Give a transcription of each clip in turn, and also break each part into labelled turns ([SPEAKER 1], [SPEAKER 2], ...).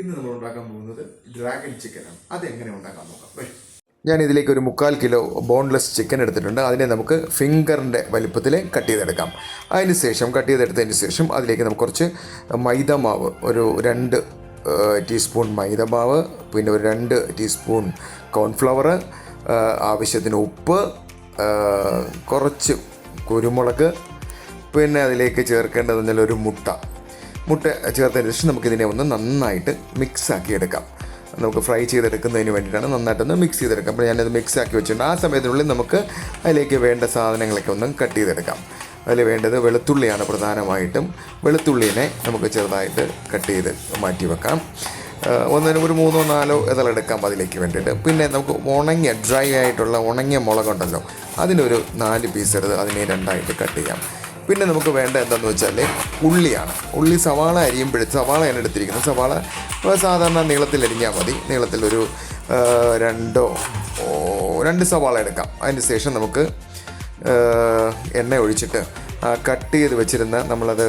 [SPEAKER 1] ഇന്ന് നമ്മൾ ഉണ്ടാക്കാൻ പോകുന്നത് ഡ്രാഗൺ ചിക്കനാണ് അതെങ്ങനെ ഉണ്ടാക്കാൻ നോക്കാം. വരും. ഞാൻ ഇതിലേക്ക് ഒരു മുക്കാൽ കിലോ ബോൺലെസ് ചിക്കൻ എടുത്തിട്ടുണ്ട്. അതിനെ നമുക്ക് ഫിംഗറിന്റെ വലിപ്പത്തിൽ കട്ട് ചെയ്തെടുക്കാം. അതിന് ശേഷം കട്ട് ചെയ്തെടുത്തതിന് ശേഷം അതിലേക്ക് നമുക്ക് കുറച്ച് മൈദ മാവ് ഒരു രണ്ട് ടീസ്പൂൺ മൈദ മാവ് പിന്നെ ഒരു രണ്ട് ടീസ്പൂൺ കോൺഫ്ലവർ ആവശ്യത്തിന് ഉപ്പ് കുറച്ച് കുരുമുളക് പിന്നെ അതിലേക്ക് ചേർക്കേണ്ടതെന്നാൽ ഒരു മുട്ട. മുട്ട ചേർത്തതിന് ശേഷം നമുക്കിതിനെ ഒന്ന് നന്നായിട്ട് മിക്സ് ആക്കി എടുക്കാം നമുക്ക് ഫ്രൈ ചെയ്തെടുക്കുന്നതിന് വേണ്ടിയിട്ടാണ് നന്നായിട്ടൊന്ന് മിക്സ് ചെയ്തെടുക്കാം. അപ്പോൾ ഞാനത് മിക്സ് ആക്കി വെച്ചിട്ടുണ്ട്. ആ സമയത്തിനുള്ളിൽ നമുക്ക് അതിലേക്ക് വേണ്ട സാധനങ്ങളൊക്കെ ഒന്ന് കട്ട് ചെയ്തെടുക്കാം. അതിൽ വേണ്ടത് വെളുത്തുള്ളിയാണ് പ്രധാനമായിട്ടും. വെളുത്തുള്ളിനെ നമുക്ക് ചെറുതായിട്ട് കട്ട് ചെയ്ത് മാറ്റി വെക്കാം. ഒന്നിനും ഒരു മൂന്നോ നാലോ ഇതളെടുക്കാം അതിലേക്ക് വേണ്ടിയിട്ട്. പിന്നെ നമുക്ക് ഉണങ്ങിയ ഡ്രൈ ആയിട്ടുള്ള ഉണങ്ങിയ മുളകുണ്ടല്ലോ അതിനൊരു നാല് പീസ് എടുത്ത് അതിനെ രണ്ടായിട്ട് കട്ട് ചെയ്യാം. പിന്നെ നമുക്ക് വേണ്ട എന്താണെന്ന് വെച്ചാൽ ഉള്ളിയാണ്. ഉള്ളി സവാള അരിയുമ്പോഴേ സവാളയാണ് എടുത്തിരിക്കുന്നത് സവാള സാധാരണ നീളത്തിൽ അരിഞ്ഞാൽ മതി. നീളത്തിലൊരു രണ്ടോ രണ്ട് സവാള എടുക്കാം. അതിന് ശേഷം നമുക്ക് എണ്ണ ഒഴിച്ചിട്ട് കട്ട് ചെയ്ത് വെച്ചിരുന്ന നമ്മളത്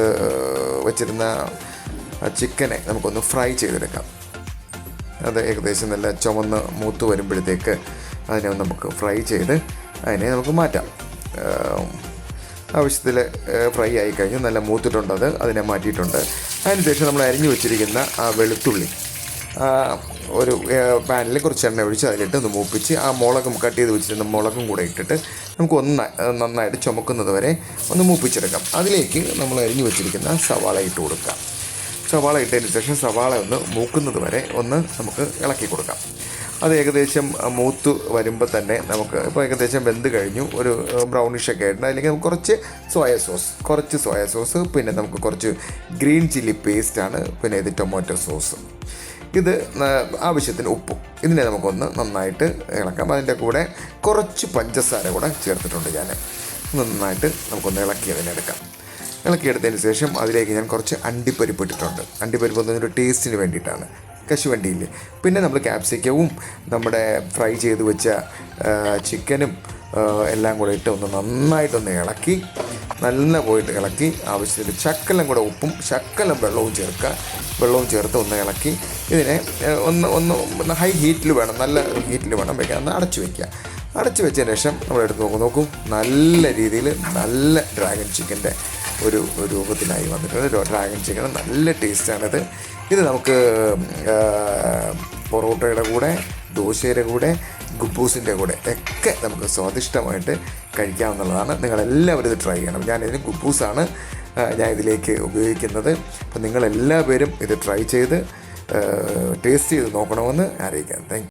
[SPEAKER 1] വെച്ചിരുന്ന ചിക്കനെ നമുക്കൊന്ന് ഫ്രൈ ചെയ്തെടുക്കാം. അത് ഏകദേശം നല്ല ചുമന്ന് മൂത്ത് വരുമ്പോഴത്തേക്ക് അതിനെ നമുക്ക് ഫ്രൈ ചെയ്ത് അതിനെ നമുക്ക് മാറ്റാം. ആവശ്യത്തിൽ ഫ്രൈ ആയി കഴിഞ്ഞ് നല്ല മൂത്തിട്ടുണ്ട് അത് അതിനെ മാറ്റിയിട്ടുണ്ട്. അതിനുശേഷം നമ്മൾ അരിഞ്ഞു വെച്ചിരിക്കുന്ന ആ വെളുത്തുള്ളി ഒരു പാനിൽ കുറച്ച് എണ്ണ ഒഴിച്ച് അതിലിട്ട് ഒന്ന് മൂപ്പിച്ച് ആ മുളകും കട്ട് ചെയ്ത് വെച്ചിരുന്ന മുളകും കൂടെ ഇട്ടിട്ട് നമുക്ക് ഒന്ന് നന്നായിട്ട് ചുമക്കുന്നത് വരെ ഒന്ന് മൂപ്പിച്ചെടുക്കാം. അതിലേക്ക് നമ്മൾ അരിഞ്ഞു വെച്ചിരിക്കുന്ന സവാള ഇട്ട് കൊടുക്കാം. സവാള ഇട്ടതിന് ശേഷം സവാള ഒന്ന് മൂക്കുന്നത് വരെ ഒന്ന് നമുക്ക് ഇളക്കി കൊടുക്കാം. അത് ഏകദേശം മൂത്ത് വരുമ്പോൾ തന്നെ നമുക്ക് ഇപ്പോൾ ഏകദേശം വെന്ത് കഴിഞ്ഞു. ഒരു ബ്രൗണിഷ് ഒക്കെ ആയിട്ടുണ്ട്. അല്ലെങ്കിൽ നമുക്ക് കുറച്ച് സോയ സോസ് കുറച്ച് സോയ സോസ് പിന്നെ നമുക്ക് കുറച്ച് ഗ്രീൻ ചില്ലി പേസ്റ്റാണ് പിന്നെ ഇത് ടൊമാറ്റോ സോസ് ഇത് ആവശ്യത്തിന് ഉപ്പും. ഇതിനെ നമുക്കൊന്ന് നന്നായിട്ട് ഇളക്കാം. അതിന്റെ കൂടെ കുറച്ച് പഞ്ചസാര കൂടെ ചേർത്തിട്ടുണ്ട് ഞാൻ നന്നായിട്ട് നമുക്കൊന്ന് ഇളക്കി അതിനെ അതിനെടുക്കാം ഇളക്കിയെടുത്തതിന് ശേഷം അതിലേക്ക് ഞാൻ കുറച്ച് അണ്ടിപ്പരിപ്പ് ഇട്ടിട്ടുണ്ട്. അണ്ടിപ്പരിപ്പ് എന്നൊരു ടേസ്റ്റിന് വേണ്ടിയിട്ടാണ്. കശുവണ്ടിയിൽ. പിന്നെ നമ്മൾ ക്യാപ്സിക്കവും നമ്മുടെ ഫ്രൈ ചെയ്ത് വെച്ച ചിക്കനും എല്ലാം കൂടെ ഇട്ട് ഒന്ന് നന്നായിട്ടൊന്ന് ഇളക്കി നല്ല പോയിട്ട് ഇളക്കി ആവശ്യത്തിന് ശക്കലം കൂടെ ഉപ്പും ശക്കലം വെള്ളവും ചേർക്കുക. വെള്ളവും ചേർത്ത് ഒന്ന് ഇളക്കി ഇതിനെ ഒന്ന് ഒന്ന് ഹൈ ഹീറ്റിൽ വേണം നല്ല ഹീറ്റിൽ വേണം വെക്കാൻ. ഒന്ന് അടച്ചു വയ്ക്കുക അടച്ചു വെച്ചതിന് ശേഷം നമ്മൾ എടുത്ത് നോക്കും നോക്കൂ. നല്ല രീതിയിൽ നല്ല ഡ്രാഗൺ ചിക്കന്റെ ഒരു രൂപത്തിലായി വന്നിട്ടുണ്ട്. ഡ്രാഗൺ ചിക്കൻ നല്ല ടേസ്റ്റാണിത് ഇത് നമുക്ക് പൊറോട്ടയുടെ കൂടെ ദോശയുടെ കൂടെ ഗുബൂസിന്റെ കൂടെ ഒക്കെ നമുക്ക് സ്വാദിഷ്ടമായിട്ട് കഴിക്കാവുന്നതാണ്. നിങ്ങളെല്ലാവരും ഇത് ട്രൈ ചെയ്യണം. ഞാൻ ഞാനിതിന് ഗുബൂസാണ് ഞാൻ ഇതിലേക്ക് ഉപയോഗിക്കുന്നത്. അപ്പം നിങ്ങളെല്ലാവരും ഇത് ട്രൈ ചെയ്ത് ടേസ്റ്റ് ചെയ്ത് നോക്കണമെന്ന് അറിയിക്കാം താങ്ക്